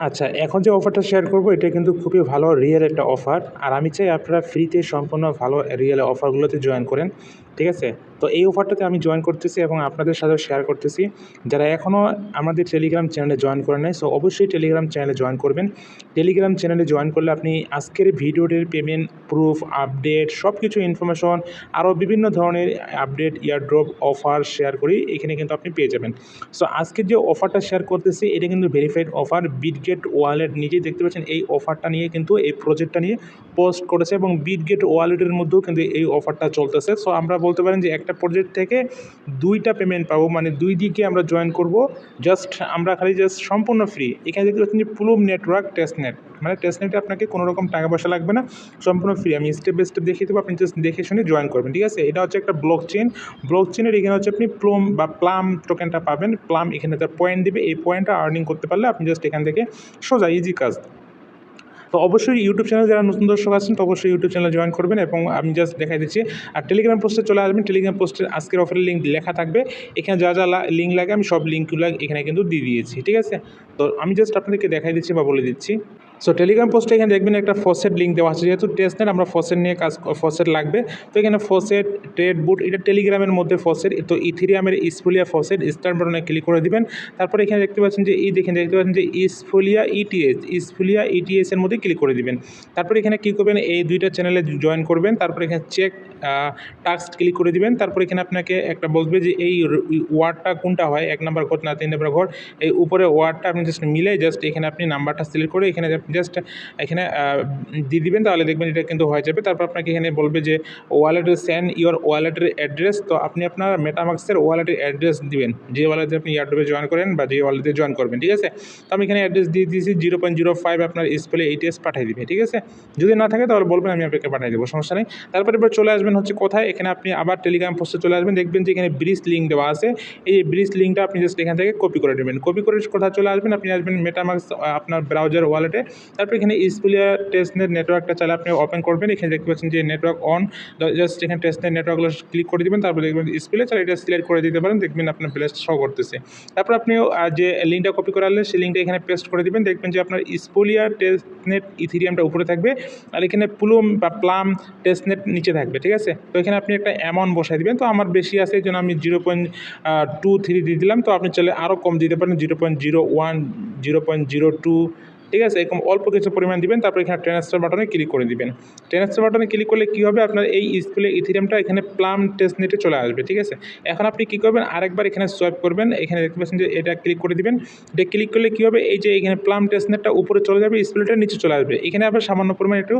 আচ্ছা এখন যে অফারটা শেয়ার করব, এটা কিন্তু খুবই ভালো রিয়েল একটা অফার আর আমি চাই আপনারা ফ্রিতে সম্পূর্ণ ভালো রিয়েল অফারগুলোতে জয়েন করেন, ঠিক আছে? তো এই অফারটাতে আমি জয়েন করতেছি এবং আপনাদের সাথে শেয়ার করতেছি। যারা এখনও আমাদের টেলিগ্রাম চ্যানেলে জয়েন করেন নাই সো অবশ্যই টেলিগ্রাম চ্যানেলে জয়েন করবেন। টেলিগ্রাম চ্যানেলে জয়েন করলে আপনি আজকের ভিডিওটির পেমেন্ট প্রুফ আপডেট সব কিছু ইনফরমেশন আরও বিভিন্ন ধরনের আপডেট ইয়ারড্রপ অফার শেয়ার করি, এখানে কিন্তু আপনি পেয়ে যাবেন। সো আজকে যে অফারটা শেয়ার করতেছি, এটা কিন্তু ভেরিফাইড অফার বিটগেট ওয়ালেট নিজেই দেখতে পাচ্ছেন, এই অফারটা নিয়ে কিন্তু, এই প্রজেক্টটা নিয়ে পোস্ট করেছে এবং বিটগেট ওয়ালেটের মধ্যেও কিন্তু এই অফারটা চলতেছে। সো আমরা বলতে পারেন যে একটা প্রজেক্ট থেকে দুইটা পেমেন্ট পাবো মানে দুই দিকে আমরা জয়েন করব জাস্ট আমরা খালি জাস্ট সম্পূর্ণ ফ্রি এখানে দেখতে পাচ্ছেন যে প্লুম নেটওয়ার্ক টেস্টনেট মানে টেস্টনেটে আপনাকে কোনো রকম টাকা পয়সা লাগবে না, সম্পূর্ণ ফ্রি আমি স্টেপ বাই স্টেপ দেখিয়ে দেবো, আপনি জাস্ট দেখে শুনে জয়েন করবেন, ঠিক আছে? এটা হচ্ছে একটা ব্লক চেন ব্লক চেনের এখানে হচ্ছে আপনি প্লম বা প্লাম টোকেনটা পাবেন। প্লাম এখানে তার পয়েন্ট দিবে, এই পয়েন্টটা আর্নিং করতে পারলে আপনি জাস্ট এখান থেকে সোজা ইজি কাজ। তো অবশ্যই ইউটিউব চ্যানেল যারা নতুন দর্শক আছেন, তো অবশ্যই ইউটিউব চ্যানেল জয়েন করবেন এবং আমি জাস্ট দেখাই দিচ্ছি। আর টেলিগ্রাম পোস্টে চলে আসবেন। টেলিগ্রাম পোস্টের আজকের অফারের লিঙ্ক লেখা থাকবে। এখানে যা যা লিঙ্ক লাগে, আমি সব লিঙ্কগুলো এখানে কিন্তু দিয়ে দিয়েছি, ঠিক আছে? তো আমি জাস্ট আপনাদেরকে দেখাই দিচ্ছি বা বলে দিচ্ছি। সো টেলিগ্রাম পোস্টে এখানে দেখবেন একটা ফসেট লিঙ্ক দেওয়া আছে। যেহেতু টেস্টনেট আমরা ফসেট নিয়ে কাজ ফসেট লাগবে। তো এখানে ফসেট ট্রেড বুট এটা টেলিগ্রামের মধ্যে ফসেট তো ইথিরিয়ামের ইসফুলিয়া ফসেট স্টার বাটনে ক্লিক করে দিবেন। তারপরে এখানে দেখতে পাচ্ছেন যে, এই দেখেন, দেখতে পাচ্ছেন যে ইসফুলিয়া ইটিএস ইসফুলিয়া ইটিএস এর মধ্যে ক্লিক করে দিবেন। তারপরে এখানে কী করবেন, এই দুইটা চ্যানেলে জয়েন করবেন। তারপরে এখানে চেক টাস্ক ক্লিক করে দিবেন। তারপরে এখানে আপনাকে একটা বলবে যে, এই ওয়ার্ডটা কোনটা হয়? এক নম্বর ঘর না তিন নম্বর ঘর? এই উপরে ওয়ার্ডটা আপনি জাস্ট মিলে জাস্ট এখানে আপনি নাম্বারটা সিলেক্ট করে এখানে জাস্ট এখানে দিয়ে দিবেন, তাহলে দেখবেন এটা কিন্তু হয়ে যাবে। তারপর আপনাকে এখানে বলবে যে ওয়ালেটের সেন্ড ইওর ওয়ালেটের অ্যাড্রেস তো আপনি আপনার মেটামাক্সের ওয়ালেটের অ্যাড্রেস দিবেন। যে ওয়ালেটে আপনি ইয়ারডোবে জয়েন করেন বা যে ওয়ালেটে জয়েন করবেন, ঠিক আছে? তো আমি এখানে অ্যাড্রেস দিয়ে দিয়েছি জিরো পয়েন্ট জিরো ফাইভ আপনার স্পেলে এইটিএস পাঠিয়ে দিবে, ঠিক আছে? যদি না থাকে, তাহলে বলবেন, আমি আপনাকে পাঠিয়ে দেবো, সমস্যা নেই। তারপরে এবার চলে আসবেন হচ্ছে কোথায়? এখানে আপনি আবার টেলিগ্রাম পোস্টে চলে আসবেন, দেখবেন যে এখানে ব্রিজ লিঙ্ক দেওয়া আছে। এই ব্রিজ লিঙ্কটা আপনি জাস্ট এখান থেকে কপি করে নেবেন। কপি করে কোথায় চলে আসবেন? আপনি আসবেন মেটামাক্স আপনার ব্রাউজার ওয়ালেটে তারপর এখানে স্কুলিয়া টেস্টনেট নেটওয়ার্কটা চাইলে আপনি ওপেন করবেন। এখানে দেখতে পাচ্ছেন যে নেটওয়ার্ক অন জাস্ট এখানে টেস্টনেট নেটওয়ার্কগুলো ক্লিক করে দেবেন, তারপর দেখবেন স্কুলে চাইলে এটা সিলেক্ট করে দিতে পারেন, দেখবেন আপনার প্লেস শো করতেছে। তারপর আপনি যে লিঙ্কটা কপি করালে সেই লিঙ্কটা এখানে পেস্ট করে দিবেন, দেখবেন যে আপনার স্পুলিয়া টেস্টনেট ইথিরিয়ামটা উপরে থাকবে, আর এখানে প্লুম বা প্লাম টেস্টনেট নিচে থাকবে, ঠিক আছে? তো এখানে আপনি একটা অ্যামাউন্ট বসাই দিবেন, তো আমার বেশি আছে, এই জন্য আমি জিরো পয়েন্ট টু থ্রি দিয়ে দিলাম, তো আপনি চাইলে আরও কম দিতে পারেন zero point zero one zero point zero two ঠিক আছে? এরকম অল্প কিছু পরিমাণ দিবেন, তারপর এখানে ট্রান্সফার বাটনে ক্লিক করে দিবেন। ট্রান্সফার বাটনে ক্লিক করলে কী হবে? আপনার এই স্কুলে ইথিরিয়ামটা এখানে প্লাম টেস্ট নেটে চলে আসবে, ঠিক আছে? এখন আপনি কী করবেন? আরেকবার এখানে সোয়াইপ করবেন, এখানে দেখতে পাচ্ছেন যে এটা ক্লিক করে দিবেন। এটা ক্লিক করলে কী হবে? এই যে এখানে প্লাম টেস্ট নেটটা উপরে চলে যাবে স্কুলটা নিচে চলে আসবে। এখানে আবার সামান্য পরিমাণ একটু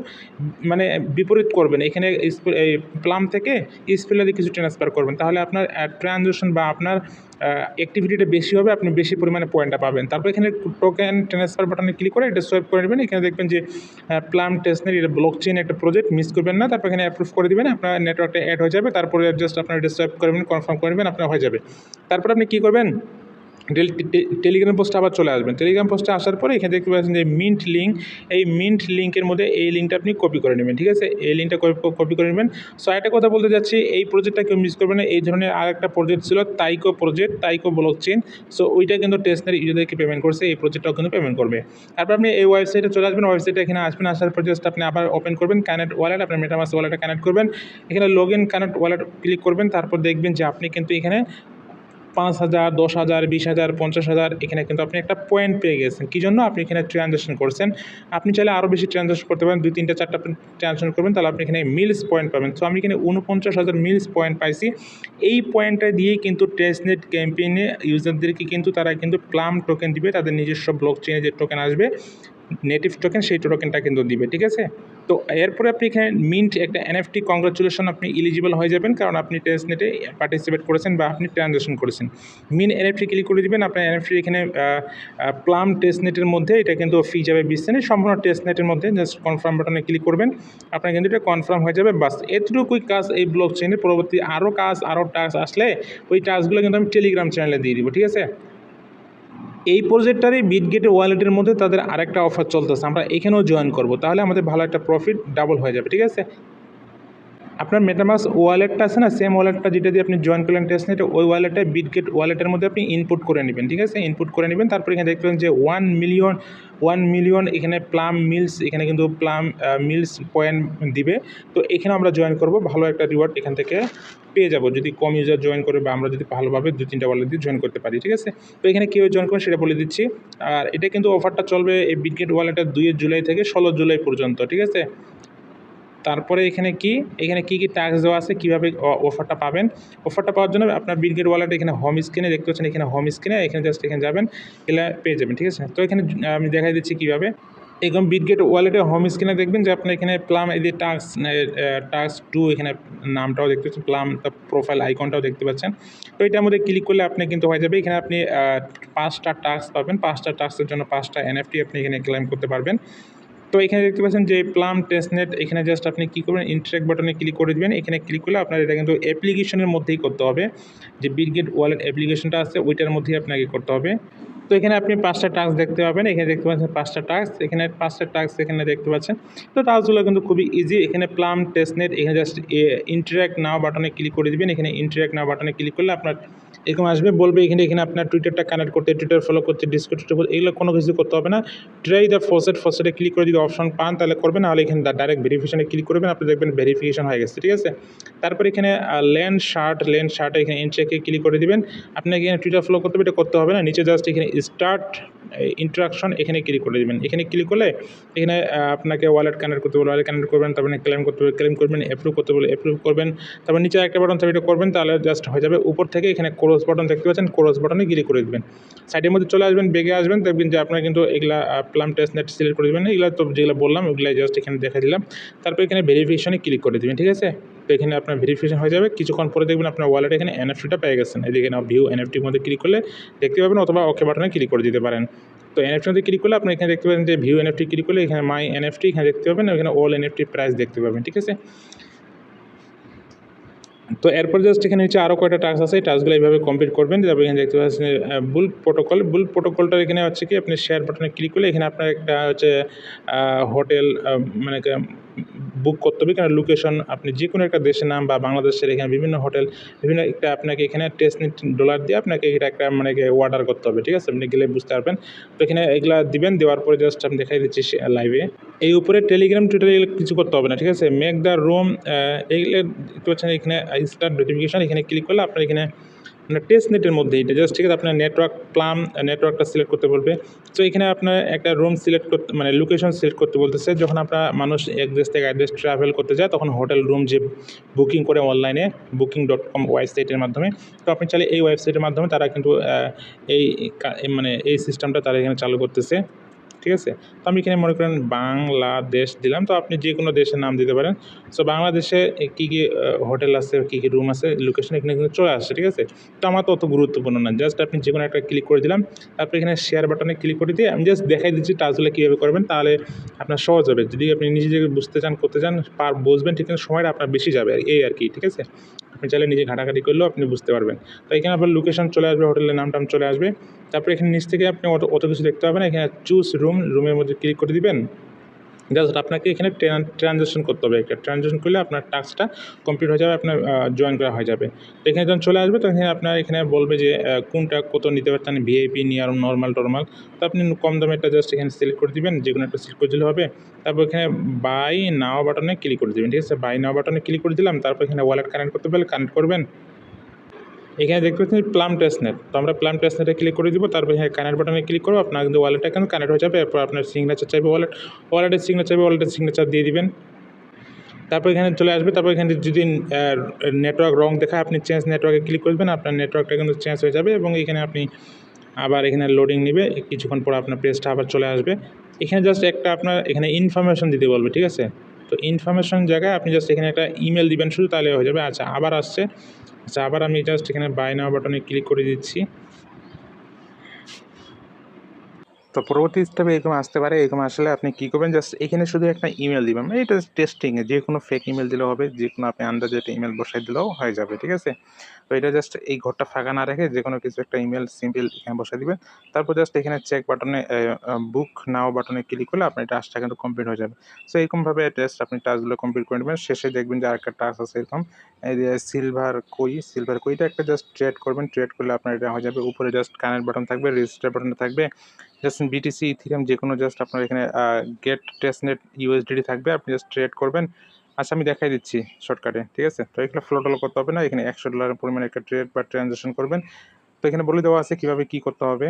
মানে বিপরীত করবেন। এখানে প্লাম থেকে স্পেলারে কিছু ট্রান্সফার করবেন। তাহলে আপনার ট্রানজেকশন বা আপনার অ্যাক্টিভিটিটা বেশি হবে, আপনি বেশি পরিমাণে পয়েন্টটা পাবেন। তারপর এখানে টোকেন ট্রান্সফার বাটনে ক্লিক করে এটা সোয়াইপ করে নেবেন। এখানে দেখবেন যে প্লাম টেস্টনের এটা ব্লক চেন একটা প্রজেক্ট মিস করবেন না। তারপর এখানে অ্যাপ্রুভ করে দেবেন, আপনার নেটওয়ার্কটা অ্যাড হয়ে যাবে। তারপরে জাস্ট আপনার এটা সোয়াইপ করবেন কনফার্ম করে নেবেন, আপনার হয়ে যাবে। তারপর আপনি কী করবেন? টেলিগ্রাম পোস্টে আবার চলে আসবেন। টেলিগ্রাম পোস্টে আসার পরে এখানে দেখতে পাচ্ছেন যে মিন্ট লিঙ্ক এই মিন্ট লিঙ্কের মধ্যে এই লিঙ্কটা আপনি কপি করে নেবেন, ঠিক আছে? এই লিঙ্কটা কপি করে নেবেন। সো একটা কথা বলতে যাচ্ছি এই প্রজেক্টটা কেউ মিস করবেন না। এই ধরনের আর একটা প্রজেক্ট ছিল তাইকো প্রজেক্ট তাইকো ব্লক চেন সো ওইটা কিন্তু টেস্টনারি ইউজারদেরকে পেমেন্ট করছে, এই প্রজেক্টটাও কিন্তু পেমেন্ট করবে। তারপর আপনি এই ওয়েবসাইটে চলে আসবেন। ওয়েবসাইটে এখানে আসবেন, আসার পর জাস্ট আপনি আবার ওপেন করবেন কানেক্ট ওয়ালেট আপনার মেটামাস ওয়ালেটে কানেক্ট করবেন। এখানে log in connect wallet click করবেন। তারপর দেখবেন যে আপনি কিন্তু এখানে পাঁচ হাজার, দশ হাজার, বিশ হাজার, পঞ্চাশ হাজার, এখানে কিন্তু আপনি একটা পয়েন্ট পেয়ে গেছেন। কী জন্য? আপনি এখানে ট্রানজ্যাকশন করছেন। আপনি চাইলে আরও বেশি ট্রানজ্যাকশন করতে পারেন, দুই, তিনটা, চারটা ট্রানজ্যাকশন করবেন, তাহলে আপনি এখানে মিলস পয়েন্ট পাবেন। সো আমি এখানে উনপঞ্চাশ হাজার মিলস পয়েন্ট পাইছি। এই পয়েন্টটা দিয়েই কিন্তু টেস্টনেট ক্যাম্পেইনে ইউজারদেরকে কিন্তু তারা কিন্তু প্লাম টোকেন দিবে, তাদের নিজস্ব ব্লক চেনে যে টোকেন আসবে নেটিভ টোকেন সেই টোকেনটা কিন্তু দিবে, ঠিক আছে? তো এরপরে আপনি এখানে মিন্ট একটা এনএফটি কংগ্রাচুলেশন আপনি ইলিজিবল হয়ে যাবেন, কারণ আপনি টেস্ট নেটে পার্টিসিপেট করেছেন বা আপনি ট্রানজ্যাকশন করেছেন। মিন এনএফটি ক্লিক করে দিবেন, আপনার এনএফটি এখানে প্লাম টেস্ট নেটের মধ্যে এটা কিন্তু ফি যাবে বিশ সেন্ট সম্পূর্ণ টেস্ট নেটের মধ্যে জাস্ট কনফার্ম বাটনে ক্লিক করবেন, আপনার কিন্তু এটা কনফার্ম হয়ে যাবে, বাস এতটুকুই কাজ এই ব্লক চেনে পরবর্তী আরও কাজ আরও টাস্ক আসলে ওই টাস্কগুলো কিন্তু আমি টেলিগ্রাম চ্যানেলে দিয়ে দিব, ঠিক আছে? এই প্রজেক্টটারই বিটগেটের ওয়ালেটের মধ্যে তাদের আরেকটা অফার চলতেছে। আমরা এখানেও জয়েন করব। তাহলে আমাদের ভালো একটা প্রফিট ডাবল হয়ে যাবে, ঠিক আছে? আপনার মেটামাস ওয়ালেটটা আছে না সেম ওয়ালেটটা যেটা দিয়ে আপনি জয়েন করলেন টেস্টনেট ওই ওয়ালেটে বিটগেট ওয়ালেটের মধ্যে আপনি ইনপুট করে নেবেন, ঠিক আছে? ইনপুট করে নেবেন, তারপর এখানে দেখবেন যে ওয়ান মিলিয়ন ওয়ান মিলিয়ন এখানে প্লাম মিলস এখানে কিন্তু প্লাম মিলস পয়েন্ট দিবে। তো এখানে আমরা জয়েন করব, ভালো একটা রিওয়ার্ড এখান থেকে পেয়ে যাব। যদি কম ইউজার জয়েন করে বা আমরা যদি ভালোভাবে দু তিনটা ওয়ালেট দিয়ে জয়েন করতে পারি, ঠিক আছে? তো এখানে কীভাবে জয়েন করবেন সেটা বলে দিচ্ছি। আর এটা কিন্তু অফারটা চলবে এই বিটগেট ওয়ালেটের দুই জুলাই থেকে ষোলো জুলাই পর্যন্ত, ঠিক আছে? তারপরে এখানে কি? এখানে কি কি ট্যাক্স দেওয়া আছে? কীভাবে অফারটা পাবেন? অফারটা পাওয়ার জন্য আপনার বিলগেট ওয়ালেট এখানে হোম স্ক্রিনে দেখতে পাচ্ছেন, এখানে হোম স্ক্রিনে এখানে জাস্ট এখানে যাবেন এগুলো পেয়ে যাবেন, ঠিক আছে? তো এখানে আমি দেখাই দিচ্ছি কীভাবে। এরকম বিটগেট ওয়ালেটে হোম স্ক্রিনে দেখবেন যে আপনার এখানে প্লাম এই যে টাস্ক টাস্ক টু এখানে নামটাও দেখতে পাচ্ছেন প্লাম প্রোফাইল আইকনটাও দেখতে পাচ্ছেন। তো এটার মধ্যে ক্লিক করলে আপনি কিন্তু হয়ে যাবে, এখানে আপনি পাঁচটা টাস্ক পাবেন, পাঁচটা টাস্কের জন্য পাঁচটা এনএফটি আপনি এখানে ক্লেম করতে পারবেন। তো এখানে দেখতে পাচ্ছেন যে প্লাম টেস্টনেট এখানে জাস্ট আপনি কী করবেন ইন্টারেক্ট বাটনে ক্লিক করে দেবেন। এখানে ক্লিক করলে আপনার এটা কিন্তু অ্যাপ্লিকেশনের মধ্যেই করতে হবে। যে বিটগেট ওয়ালেট অ্যাপ্লিকেশনটা আছে, ওইটার মধ্যেই আপনাকে করতে হবে। তো এখানে আপনি পাঁচটা টাস্ক দেখতে পাবেন। এখানে দেখতে পাচ্ছেন পাঁচটা টাস্ক এখানে পাঁচটা টাস্ক এখানে দেখতে পাচ্ছেন। তো টাস্কগুলো কিন্তু খুবই ইজি এখানে প্লাম টেস্টনেট এখানে জাস্ট ইন্টারাক্ট নাও বাটনে ক্লিক করে দিবেন। এখানে ইন্টারাক্ট নাও বাটনে ক্লিক করলে আপনার এরকম আসবে, বলবে এখানে এখানে আপনার টুইটারটা কানেক্ট করতে টুইটার ফলো করতে ডিসকোড এগুলো কোনো কিছু করতে হবে না। ট্রাই দ্য ফোসেট ফোসেটে ক্লিক করে যদি অপশন পান, তাহলে করবেন, নাহলে এখানে ডাইরেক্ট ভেরিফিকেশনে ক্লিক করবেন, আপনি দেখবেন ভেরিফিকেশন হয়ে গেছে, ঠিক আছে? তারপর এখানে লেন শার্ট লেন শার্টে এখানে ইনচেকে ক্লিক করে দিবেন। আপনাকে এখানে টুইটার ফলো করতে হবে, এটা করতে হবে না, নিচে জাস্ট এখানে স্টার্ট ইন্টারাকশন এখানে ক্লিক করে দেবেন। এখানে ক্লিক করলে এখানে আপনাকে ওয়ালেট কানেক্ট করতে বলে ওয়ালেট কানেক্ট করবেন, তারপরে ক্লেম করতে বলে ক্লেম করবেন অ্যাপ্রুভ করতে বলে অ্যাপ্রুভ করবেন, তারপর নিচে একটা বাটন থাকবে করবেন, তাহলে জাস্ট হয়ে যাবে। উপর থেকে এখানে ক্রস বাটন দেখতে পাচ্ছেন ক্রস বাটনে ক্লিক করে দেবেন। সাইডের মধ্যে চলে আসবেন, বেগে আসবেন, দেখবেন যে আপনার কিন্তু এগুলা প্লাম টেস্ট নেট সিলেক্ট করে দেবেন। এগুলো তো যেগুলো বললাম ওগুলো জাস্ট এখানে দেখা দিলাম। তারপর এখানে ভেরিফিকেশনে ক্লিক করে দেবেন, ঠিক আছে? তো এখানে আপনার ভেরিফিকেশন হয়ে যাবে। কিছুক্ষণ পরে দেখবেন আপনার ওয়ালেট এখানে এনএফটিটা পেয়ে গেছেন। এদিকে না ভিউ এনএফটির মধ্যে ক্লিক করলে দেখতে পাবেন অথবা ওকে বাটনে ক্লিক করে দিতে পারেন। তো এনএফটি মধ্যে ক্লিক করলে আপনি এখানে দেখতে পাবেন যে ভিউ এনএফটি ক্লিক করলে এখানে মাই এনএফটি এখানে দেখতে পাবেন। এখানে অল এনএফটি প্রাইস দেখতে পাবেন, ঠিক আছে? তো এরপর জাস্ট এখানে হচ্ছে আরও কয়েকটা টাস্ক আছে। এই টাস্কগুলো এইভাবে কমপ্লিট করবেন। তারপর এখানে দেখতে পাচ্ছেন বুল প্রোটোকল বুল প্রোটোকলটা এখানে হচ্ছে কি, আপনি শেয়ার বাটনে ক্লিক করলে এখানে আপনার একটা হচ্ছে হোটেল মানে বুক করতে হবে। কারণ লোকেশন আপনি যে কোনো একটা দেশের নাম বা বাংলাদেশের এখানে বিভিন্ন হোটেল বিভিন্ন একটা আপনাকে এখানে টেস্ট ডলার দিয়ে আপনাকে এটা একটা মানে অর্ডার করতে হবে, ঠিক আছে? আপনি গেলে বুঝতে পারবেন। তো এখানে এগুলা দিবেন, দেওয়ার পরে জাস্ট আমি দেখাই দিচ্ছি লাইভে এই উপরে টেলিগ্রাম টুইটার কিছু করতে হবে না, ঠিক আছে? মেক দ্য রুম এইগুলো দেখতে পাচ্ছেন এখানে স্টার্ট নোটিফিকেশন এখানে ক্লিক করলে আপনার এখানে আপনার টেস্ট নেটের মধ্যে এটা জাস্ট ঠিক আছে, আপনার নেটওয়ার্ক প্লাম নেটওয়ার্কটা সিলেক্ট করতে বলবে। তো এখানে আপনার একটা রুম সিলেক্ট করতে মানে লোকেশন সিলেক্ট করতে বলতেছে। যখন আপনার মানুষ এক দেশ থেকে এক দেশ ট্রাভেল করতে যায়, তখন হোটেল রুম যে বুকিং করে অনলাইনে বুকিং ডট কম ওয়েবসাইটের মাধ্যমে। তো আপনি চাইলে এই ওয়েবসাইটের মাধ্যমে তারা কিন্তু এই মানে এই সিস্টেমটা তারা এখানে চালু করতেছে। ঠিক আছে? তো আমি এখানে মনে করেন বাংলাদেশ দিলাম। তো আপনি যে কোনো দেশের নাম দিতে পারেন। সো বাংলাদেশে কী কী হোটেল আছে, কী কী রুম আছে লোকেশন এখানে কিন্তু চলে আসছে ঠিক আছে? তো আমার তো অত গুরুত্বপূর্ণ না। জাস্ট আপনি যে কোনো একটা ক্লিক করে দিলাম। তারপর এখানে শেয়ার বাটনে ক্লিক করে দিয়ে আমি জাস্ট দেখাই দিচ্ছি টাচগুলো কীভাবে করবেন, তাহলে আপনার সহজ হবে। যদি আপনি নিজে বুঝতে চান, করতে চান, পার, বুঝবেন, ঠিক আছে? সময়টা আপনার বেশি যাবে এই আর কি, ঠিক আছে? আপনি চাইলে নিজে ঘাটাঘাটি করলেও আপনি বুঝতে পারবেন। তো এখানে আপনার লোকেশন চলে আসবে হোটেলের নাম টাম চলে আসবে। তারপরে এখানে নিচ থেকে আপনি অত অত কিছু দেখতে পাবেন। এখানে চুজ রুম রুমের মধ্যে ক্লিক করে দিবেন। জাস্ট আপনাকে এখানে ট্রানজ্যাকশন করতে হবে। একটা ট্রানজ্যাকশন করলে আপনার টাস্কটা কমপ্লিট হয়ে যাবে, আপনার জয়েন করা হয়ে যাবে। তো এখানে যখন চলে আসবে, তখন আপনার এখানে বলবে যে কোনটা কত নিতে পারতেন ভিআইপি নিয়ে আর নর্মাল টর্মাল তো আপনি কম দামে একটা জাস্ট এখানে সিলেক্ট করে দিবেন, যে কোনো একটা সিলেক্ট করে দিলে হবে। তারপর এখানে বাই নাও বাটনে ক্লিক করে দেবেন, ঠিক আছে? বাই নাও বাটনে ক্লিক করে দিলাম, তারপর এখানে ওয়ালেট কানেক্ট করতে পারলে কানেক্ট করবেন। এখানে দেখতে পাচ্ছেন প্লাম টেস্টনেট তো আমরা প্লাম টেস্টনেটে ক্লিক করে দিব, তারপর এখানে কানেক্ট বাটনে ক্লিক করব, আপনার কিন্তু ওয়ালেটটা কিন্তু কানেক্ট হয়ে যাবে, এরপর আপনার সিগনেচার চাইবে ওয়ালেট ওয়ালেটের সিগনেচার চাইবে ওয়ালেটের সিগনেচার দিয়ে দিবেন। তারপর এখানে চলে আসবে, তারপর এখানে যদি নেটওয়ার্ক রং দেখায়, আপনি চেঞ্জ নেটওয়ার্কে ক্লিক করবেন, আপনার নেটওয়ার্কটা কিন্তু চেঞ্জ হয়ে যাবে এবং এখানে আপনি আবার এখানে লোডিং নেবে, কিছুক্ষণ পর আপনার পেজটা আবার চলে আসবে। এখানে জাস্ট একটা আপনার, এখানে ইনফরমেশন দিতে বলবে, ঠিক আছে? তো ইনফরমেশন জায়গায় আপনি জাস্ট এখানে একটা ইমেল দিবেন শুধু তাহলে হয়ে যাবে। আচ্ছা আবার আসছে। আচ্ছা আবার আমি জাস্ট এখানে বাই নাও বাটনে ক্লিক করে দিচ্ছি। তো পরবর্তী স্টেপে এরকম আসতে পারে, এরকম আসলে আপনি কী করবেন? জাস্ট এখানে শুধু একটা ইমেল দিবেন। মানে এটা টেস্টিংয়ে যে কোনো ফেক ইমেল দিলেও হবে যে কোনো আপনি আন্দাজে একটা ইমেল বসাই দিলেও হয়ে যাবে, ঠিক আছে? তো এটা জাস্ট এই ঘরটা ফাঁকা না রেখে যে কোনো কিছু একটা ইমেল সিম্পল এখানে বসাই দিবেন। তারপর জাস্ট এখানে চেক বাটনে বুক নাও বাটনে ক্লিক করলে আপনার টাস্কটা কিন্তু কমপ্লিট হয়ে যাবে। সো এরকমভাবে টেস্ট আপনি টাস্কগুলো কমপ্লিট করে নেবেন। শেষে দেখবেন যে আরেকটা টাস্ক আছে এরকম। সিলভার কই সিলভার কইটা একটা জাস্ট ট্রেড করবেন। ট্রেড করলে আপনার এটা হয়ে যাবে। উপরে জাস্ট কানের বাটন থাকবে রেজিস্টার বাটন থাকবে। জাস্ট বিটিসি ইথিরিয়াম যে কোনো জাস্ট আপনার এখানে গেট টেস্টনেট ইউএসডিটি থাকবে, আপনি জাস্ট ট্রেড করবেন। আচ্ছা আমি দেখাই দিচ্ছি শর্টকাটে ঠিক আছে? তো এখানে ফ্লো টলো করতে হবে না, এখানে একশো ডলারের পরিমাণে একটা ট্রেড বা ট্রানজাকশন করবেন। তো এখানে বলে দেওয়া আছে কীভাবে কী করতে হবে।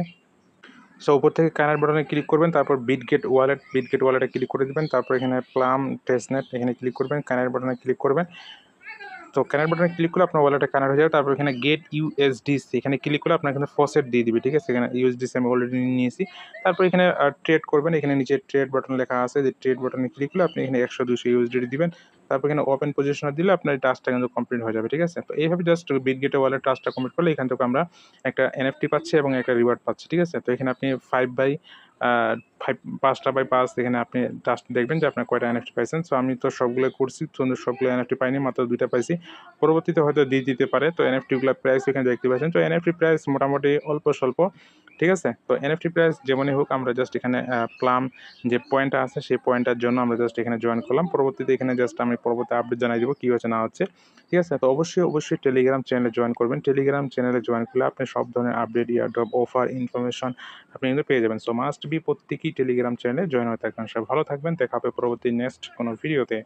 সো উপর থেকে কানার বাটনে ক্লিক করবেন, তারপর বিটগেট ওয়ালেট বিটগেট ওয়ালেটে ক্লিক করে দেবেন, তারপর এখানে প্লাম টেস্টনেট এখানে ক্লিক করবেন কানার বাটনে ক্লিক করবেন। তো কানার বাটনে ক্লিক করলে আপনার ওয়ালেটে কানেক্ট হয়ে যাবে। তারপর এখানে গেট ইউএসডিসি এখানে ক্লিক করলে আপনার এখানে ফসেট দিয়ে দিবে, ঠিক আছে? এখানে ইউএসডিসি আমি অলরেডি নিয়েছি। তারপর এখানে ট্রেড করবেন। এখানে নিচে ট্রেড বাটন লেখা আছে। যে ট্রেড বাটনে ক্লিক করলে আপনি এখানে একশো দুশো ইউএসডি দিবেন। তারপর এখানে ওপেন পজিশনে দিলে আপনার এই টাস্কটা কিন্তু কমপ্লিট হয়ে যাবে, ঠিক আছে? তো এইভাবে জাস্ট বিটগেটে ওয়ালেট টাস্কটা কমপ্লিট করলে এখান থেকে আমরা একটা এনএফটি পাচ্ছি এবং একটা রিওয়ার্ড পাচ্ছি, ঠিক আছে? তো এখানে আপনি ফাইভ বাই ফাইভ পাঁচটা বাই পাঁচ এখানে আপনি টাস্ক দেখবেন যে আপনার কয়টা এনএফটি পাইছেন। সো আমি তো সবগুলো করছি, তো সবগুলো এনএফটি পাইনি, মাত্র দুইটা পাইছি। পরবর্তীতে হয়তো দিয়ে দিতে পারে, তো এনএফটিগুলো প্রাইস এখানে দেখতে পাচ্ছেন। তো এনএফটি প্রাইস মোটামুটি অল্প স্বল্প, ঠিক আছে? তো এনএফটি প্রাইস যেমনই হোক, আমরা জাস্ট এখানে প্লাম যে পয়েন্টটা আছে, সেই পয়েন্টটার জন্য আমরা জাস্ট এখানে জয়েন করলাম। পরবর্তীতে এখানে জাস্ট আমি পরবর্তী আপডেট জানাই দেবো কী হচ্ছে, না হচ্ছে, ঠিক আছে? তো অবশ্যই অবশ্যই টেলিগ্রাম চ্যানেলে জয়েন করবেন। টেলিগ্রাম চ্যানেলে জয়েন করলে আপনি সব ধরনের আপডেট ইয়ারড্রপ অফার ইনফরমেশন আপনি কিন্তু পেয়ে যাবেন। সো মাস্ট বি প্রত্যেকেই টেলিগ্রাম চ্যানেলে জয়েন হয়ে থাকবেন। সব ভালো থাকবেন। দেখা হবে পরবর্তী নেক্সট কোনো ভিডিওতে